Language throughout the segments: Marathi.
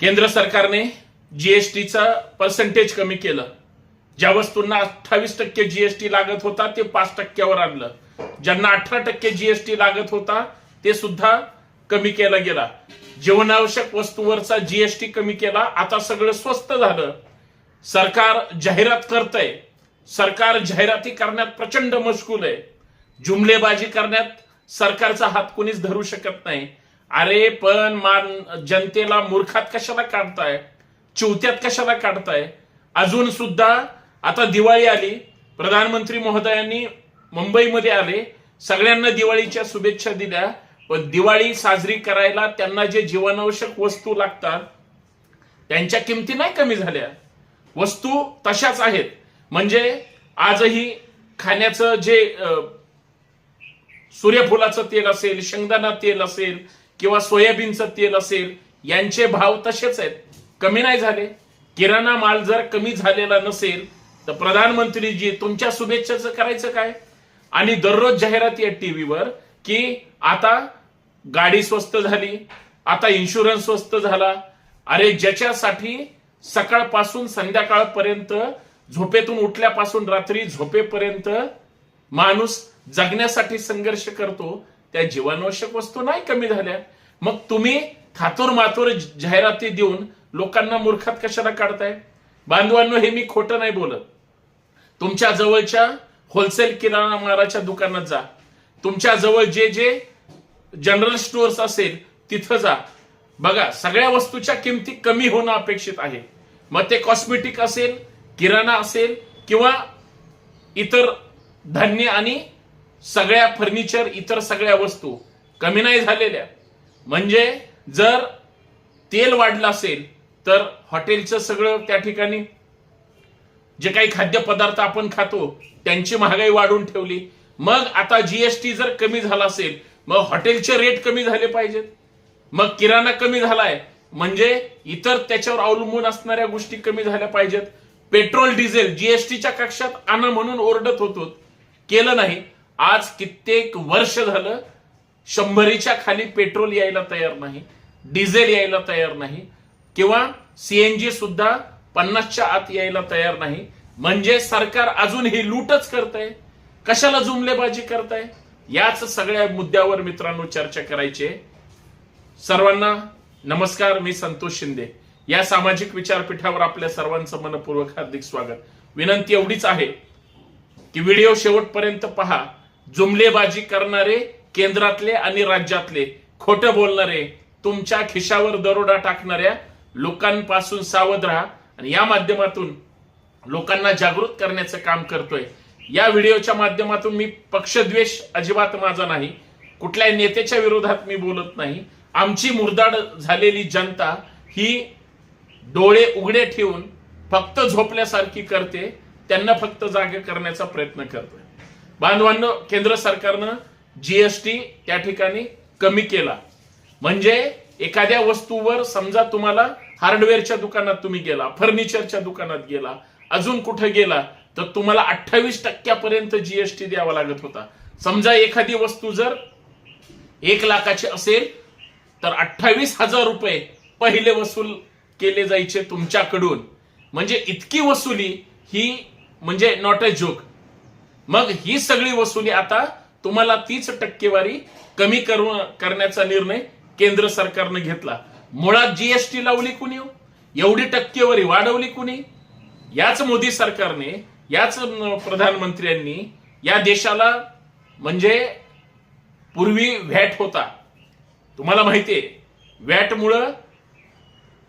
केंद्र सरकारने जीएसटीचा पर्सेंटेज कमी केलं. ज्या वस्तूंना अठ्ठावीस टक्के जीएसटी लागत होता ते पाच टक्क्यावर आणलं. ज्यांना अठरा टक्के जीएसटी लागत होता ते सुद्धा कमी केला गेला. जीवनावश्यक वस्तूवरचा जीएसटी कमी केला. आता सगळं स्वस्त झालं. सरकार जाहिरात करतंय. सरकार जाहिराती करण्यात प्रचंड मशगूल आहे. जुमलेबाजी करण्यात सरकारचा हात कुणीच धरू शकत नाही. अरे पण मान जनतेला मूर्खात कशाला काढताय? चिवत्यात कशाला काढताय? अजून सुद्धा आता दिवाळी आली. प्रधानमंत्री महोदयांनी मुंबईमध्ये आले. सगळ्यांना दिवाळीच्या शुभेच्छा दिल्या. पण दिवाळी साजरी करायला त्यांना जे जीवनावश्यक वस्तू लागतात त्यांच्या किमती नाही कमी झाल्या. वस्तू तशाच आहेत. म्हणजे आजही खाण्याचं जे सूर्यफुलाचं तेल असेल शेंगदाणा तेल असेल किंवा सोयाबीनचं तेल असेल यांचे भाव तसेच आहेत. कमी नाही झाले. किराणा माल जर कमी झालेला नसेल तर प्रधानमंत्रीजी तुमच्या शुभेच्छाचं करायचं काय? आणि दररोज जाहिरात या टीव्हीवर की आता गाडी स्वस्त झाली आता इन्शुरन्स स्वस्त झाला. अरे ज्याच्यासाठी सकाळपासून संध्याकाळपर्यंत झोपेतून उठल्यापासून रात्री झोपेपर्यंत माणूस जगण्यासाठी संघर्ष करतो त्या जीवनावश्यक वस्तू नाही कमी झाल्या. मग तुम्ही थातूर मातूर जाहिराती देऊन लोकांना मूर्खात कशाला काढताय? बांधवांनो हे मी खोटं नाही बोलत. तुमच्या जवळच्या होलसेल किराणा माराच्या दुकानात जा. तुमच्या जवळ जे जे जनरल स्टोअर्स असेल तिथं जा. बघा सगळ्या वस्तूच्या किमती कमी होणं अपेक्षित आहे. मग ते कॉस्मेटिक असेल किराणा असेल किंवा इतर धान्य आणि सगळ्या फर्निचर इतर सगळ्या वस्तू कमी नाही झालेल्या. म्हणजे जर तेल वाढलं असेल तर हॉटेलचं सगळं त्या ठिकाणी जे काही खाद्यपदार्थ आपण खातो त्यांची महागाई वाढून ठेवली. मग आता जीएसटी जर कमी झाला असेल मग हॉटेलचे रेट कमी झाले पाहिजेत. मग किराणा कमी झालाय. म्हणजे इतर त्याच्यावर अवलंबून असणाऱ्या गोष्टी कमी झाल्या पाहिजेत. पेट्रोल डिझेल जीएसटीच्या कक्षात आणा म्हणून ओरडत होतो. केलं नाही. आज कित्येक वर्ष झालं शंभरीच्या खाली पेट्रोल यायला तयार नाही डिझेल यायला तयार नाही किंवा सीएनजी सुद्धा पन्नासच्या आत यायला तयार नाही. म्हणजे सरकार अजून ही लूटच करतंय. कशाला जुमलेबाजी करताय? याच सगळ्या मुद्द्यावर मित्रांनो चर्चा करायची सर्वांना नमस्कार मी संतोष शिंदे. या सामाजिक विचारपीठावर आपल्या सर्वांचं मनपूर्वक हार्दिक स्वागत. विनंती एवढीच आहे की व्हिडिओ शेवटपर्यंत पहा. जुमलेबाजी करणारे केंद्रातले आणि राज्यातले खोटं बोलणारे तुमच्या खिशावर दरोडा टाकणाऱ्या लोकांपासून सावध राहा आणि या माध्यमातून लोकांना जागृत करण्याचं काम करतोय. या व्हिडिओच्या माध्यमातून मी पक्षद्वेष अजिबात माझा नाही. कुठल्याही नेत्याच्या विरोधात मी बोलत नाही. आमची मुरदाड झालेली जनता ही डोळे उघडे ठेवून फक्त झोपल्यासारखी करते त्यांना फक्त जागे करण्याचा प्रयत्न करतोय. बांधवांनो केंद्र सरकारनं जीएसटी त्या ठिकाणी कमी केला. म्हणजे एखाद्या वस्तूवर समजा तुम्हाला हार्डवेअरच्या दुकानात तुम्ही गेला फर्निचरच्या दुकानात गेला अजून कुठे गेला तर तुम्हाला अठ्ठावीस टक्क्यापर्यंत जीएसटी द्यावा लागत होता. समजा एखादी वस्तू जर एक लाखाची असेल तर अठ्ठावीस हजार रुपये पहिले वसूल केले जायचे तुमच्याकडून. म्हणजे इतकी वसुली ही म्हणजे नॉट अ जोक मग ही सगळी वसुली आता तुम्हाला तीच टक्केवारी कमी करू करण्याचा निर्णय केंद्र सरकारने घेतला. मुळात जीएसटी लावली कुणी हो? एवढी टक्केवारी वाढवली कुणी? याच मोदी सरकारने याच प्रधानमंत्र्यांनी या देशाला म्हणजे पूर्वी व्हॅट होता? तुम्हाला माहितीये व्हॅटमुळं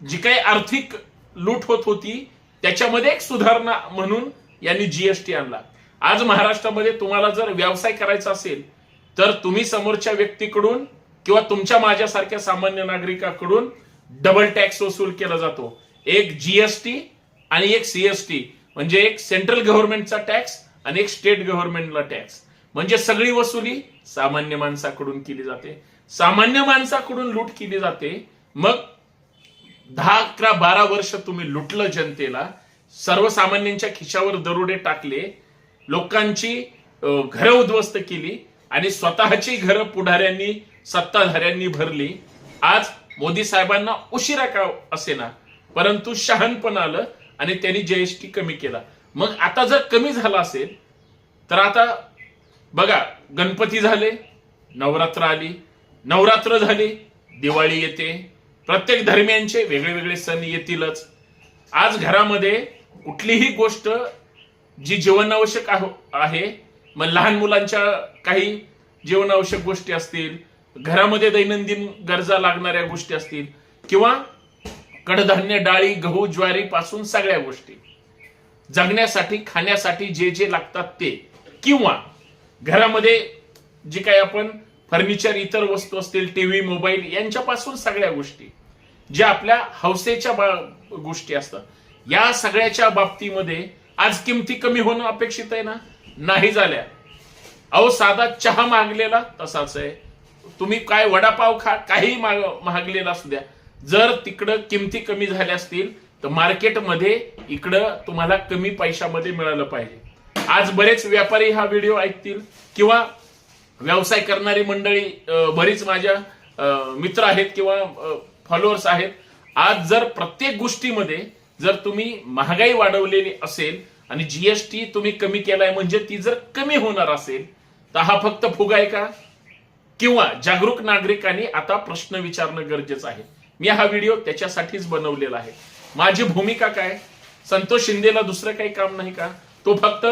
जी काही आर्थिक लूट होत होती त्याच्यामध्ये एक सुधारणा म्हणून यांनी जीएसटी आणला. आज महाराष्ट्रामध्ये तुम्हाला जर व्यवसाय करायचा असेल तर तुम्ही समोरच्या व्यक्तीकडून किंवा तुमच्या माझ्यासारख्या सामान्य नागरिकाकडून डबल टॅक्स वसूल केला जातो. एक जीएसटी आणि एक सीएसटी म्हणजे एक सेंट्रल गव्हर्नमेंटचा टॅक्स आणि एक स्टेट गव्हर्नमेंटला टॅक्स म्हणजे सगळी वसुली सामान्य माणसाकडून केली जाते. सामान्य माणसाकडून लूट केली जाते. मग दहा अकरा बारा वर्ष तुम्ही लुटलं जनतेला सर्वसामान्यांच्या खिशावर दरोडे टाकले लोकांची घरं उद्ध्वस्त केली आणि स्वतःची घरं पुढाऱ्यांनी सत्ताधाऱ्यांनी भरली. आज मोदी साहेबांना उशिरा का असेना परंतु शहाणपण आलं आणि त्यांनी जीएसटी कमी केला. मग आता जर कमी झाला असेल तर आता बघा गणपती झाले नवरात्र आली. नवरात्र झाली दिवाळी येते. प्रत्येक धर्मियांचे वेगळे वेगळे सण येतीलच. आज घरामध्ये कुठलीही गोष्ट जी जीवनावश्यक आहे मग लहान मुलांच्या काही जीवनावश्यक गोष्टी असतील घरामध्ये दैनंदिन गरजा लागणाऱ्या गोष्टी असतील किंवा कडधान्य डाळी गहू ज्वारी पासून सगळ्या गोष्टी. जगण्यासाठी खाण्यासाठी जे जे लागतात ते. किंवा घरामध्ये जे काही आपण फर्निचर इतर वस्तू असतील टीव्ही मोबाईल यांच्यापासून सगळ्या गोष्टी. ज्या आपल्या हौसेच्या बा- गोष्टी असतात. या सगळ्याच्या बाबतीमध्ये आज किमती कमी होणं अपेक्षित आहे ना? नाही झाल्या. अहो साधा चहा मागलेला तसाच आहे. तुम्ही काय वडापाव खा काही माग- महागलेला असू द्या. जर तिकडं किमती कमी झाल्या असतील तर मार्केटमध्ये इकडं तुम्हाला कमी पैशामध्ये मिळालं पाहिजे. आज बरेच व्यापारी हा व्हिडिओ ऐकतील किंवा व्यवसाय करणारी मंडळी बरीच माझ्या मित्र आहेत किंवा फॉलोअर्स आहेत. आज जर प्रत्येक गोष्टीमध्ये जर तुम्ही महागाई वाढवलेली असेल आणि जीएसटी तुम्ही कमी केलाय म्हणजे ती जर कमी होणार असेल तर हा फक्त फुगा आहे का? किंवा जागरूक नागरिकांनी आता प्रश्न विचारणं गरजेचं आहे. मी हा व्हिडिओ त्याच्यासाठीच बनवलेला आहे. माझी भूमिका काय? संतोष शिंदेला दुसरं काही काम नाही का? तो फक्त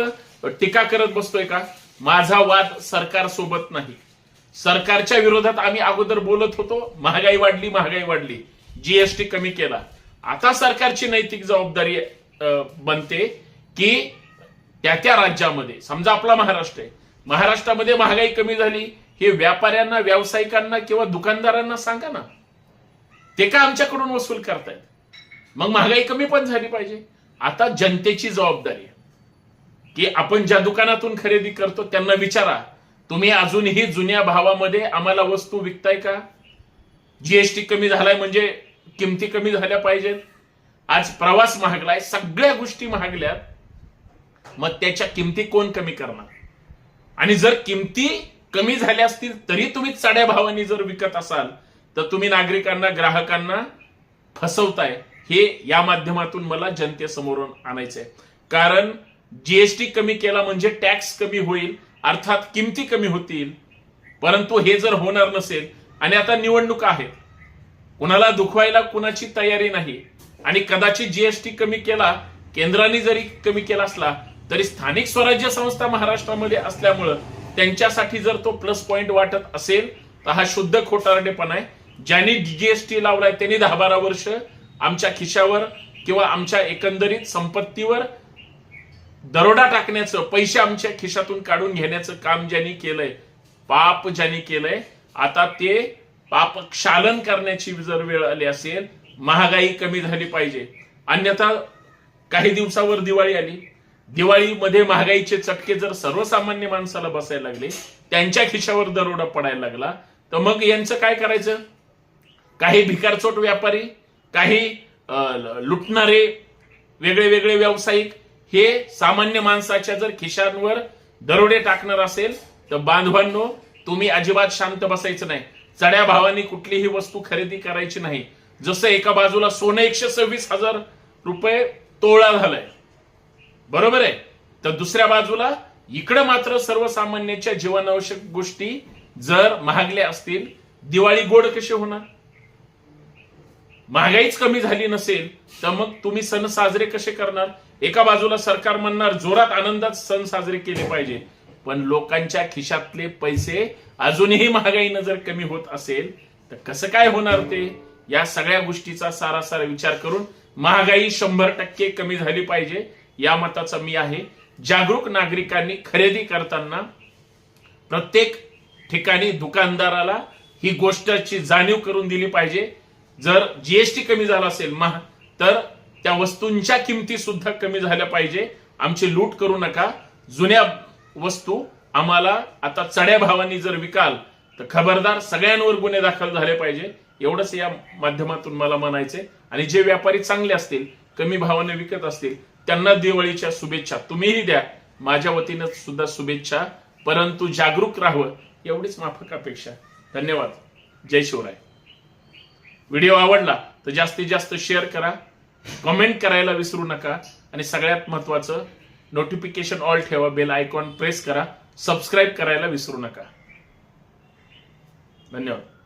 टीका करत बसतोय का? माझा वाद सरकार सोबत नाही. सरकारच्या विरोधात आम्ही अगोदर बोलत होतो महागाई वाढली महागाई वाढली. जीएसटी कमी केला. आता सरकारची नैतिक जबाबदारी बनते. की त्या त्या राज्यामध्ये समजा आपला महाराष्ट्र आहे महाराष्ट्रामध्ये महागाई कमी झाली हे व्यापाऱ्यांना व्यावसायिकांना किंवा दुकानदारांना सांगा ना. ते का आमच्याकडून वसूल करतायत? मग महागाई कमी पण झाली पाहिजे. आता जनतेची जबाबदारी आहे की आपण ज्या दुकानातून खरेदी करतो त्यांना विचारा तुम्ही अजूनही जुन्या भावामध्ये आम्हाला वस्तू विकताय का? जीएसटी कमी झालाय म्हणजे किमती कमी झाल्या पाहिजेत. आज प्रवास महागलाय सगळ्या गोष्टी महागल्यात. मग त्याच्या किमती कोण कमी करणार? आणि जर किमती कमी झाल्या असतील तरी तुम्ही चढ्या भावाने जर विकत असाल तर तुम्ही नागरिकांना ग्राहकांना फसवताय. हे या माध्यमातून मला जनतेसमोरून आणायचंय. कारण जीएसटी कमी केला म्हणजे टॅक्स कमी होईल अर्थात किमती कमी होतील. परंतु हे जर होणार नसेल आणि आता निवडणूक आहेत कुणाला दुखवायला कुणाची तयारी नाही आणि कदाचित जीएसटी कमी केला केंद्राने जरी कमी केला असला तरी स्थानिक स्वराज्य संस्था महाराष्ट्रामध्ये असल्यामुळं त्यांच्यासाठी जर तो प्लस पॉइंट वाटत असेल तर हा शुद्ध खोटारडेपणा आहे. ज्यांनी जीएसटी लावलाय त्यांनी दहा बारा वर्ष आमच्या खिशावर किंवा आमच्या एकंदरीत संपत्तीवर दरोडा टाकण्याचं पैसे आमच्या खिशातून काढून घेण्याचं काम ज्यांनी केलंय पाप ज्यांनी केलंय आता ते पाप क्षालन करण्याची जर वेळ आली असेल महागाई कमी झाली पाहिजे. अन्यथा काही दिवसावर दिवाळी आली. दिवाळीमध्ये महागाईचे चटके जर सर्वसामान्य माणसाला बसायला लागले त्यांच्या खिशावर दरोडा पडायला लागला तर मग यांचं काय करायचं? काही भिकारचोट व्यापारी काही लुटणारे वेगळे वेगळे व्यावसायिक हे सामान्य माणसाच्या जर खिशांवर दरोडे टाकणार असेल तर बांधवांनो तुम्ही अजिबात शांत बसायचं नाही. चढ्या भावाने कुठलीही वस्तू खरेदी करायची नाही. जसं एका बाजूला सोनं एकशे सव्वीस हजार रुपये तोळा झालाय. बरोबर आहे. तर दुसऱ्या बाजूला इकडं मात्र सर्वसामान्यांच्या जीवनावश्यक गोष्टी जर महागल्या असतील दिवाळी गोड कशी होणार? महागाईच कमी झाली नसेल तर मग तुम्ही सण साजरे कसे करणार? एका बाजूला सरकार म्हणणार जोरात आनंदात सण साजरे केले पाहिजे. पण लोकांच्या खिशातले पैसे अजूनही महागाईनं जर कमी होत असेल तर कसं काय होणार ते? या सगळ्या गोष्टीचा सारासार विचार करून महागाई शंभर टक्के कमी झाली पाहिजे. या मताचा मी आहे. जागरूक नागरिकांनी खरेदी करताना प्रत्येक ठिकाणी दुकानदाराला ही गोष्टची जाणीव करून दिली पाहिजे. जर जीएसटी कमी झाला असेल महा तर त्या वस्तूंच्या किमती सुद्धा कमी झाल्या पाहिजे. आमची लूट करू नका. जुन्या वस्तू आम्हाला आता चढ्या भावांनी जर विकाल तर खबरदार सगळ्यांवर गुन्हे दाखल झाले पाहिजे. एवढंच या माध्यमातून मला म्हणायचंय. आणि जे व्यापारी चांगले असतील कमी भावाने विकत असतील त्यांना दिवाळीच्या शुभेच्छा तुम्हीही द्या. माझ्या वतीनं सुद्धा शुभेच्छा. परंतु जागरूक राहावं एवढीच माफक अपेक्षा. धन्यवाद. जय शिवराय. व्हिडिओ आवडला तर जास्तीत जास्त शेअर करा. कमेंट करायला विसरू नका. आणि सगळ्यात महत्वाचं नोटिफिकेशन ऑल ठेवा बेल आयकॉन प्रेस करा. सबस्क्राईब करायला विसरू नका. धन्यवाद.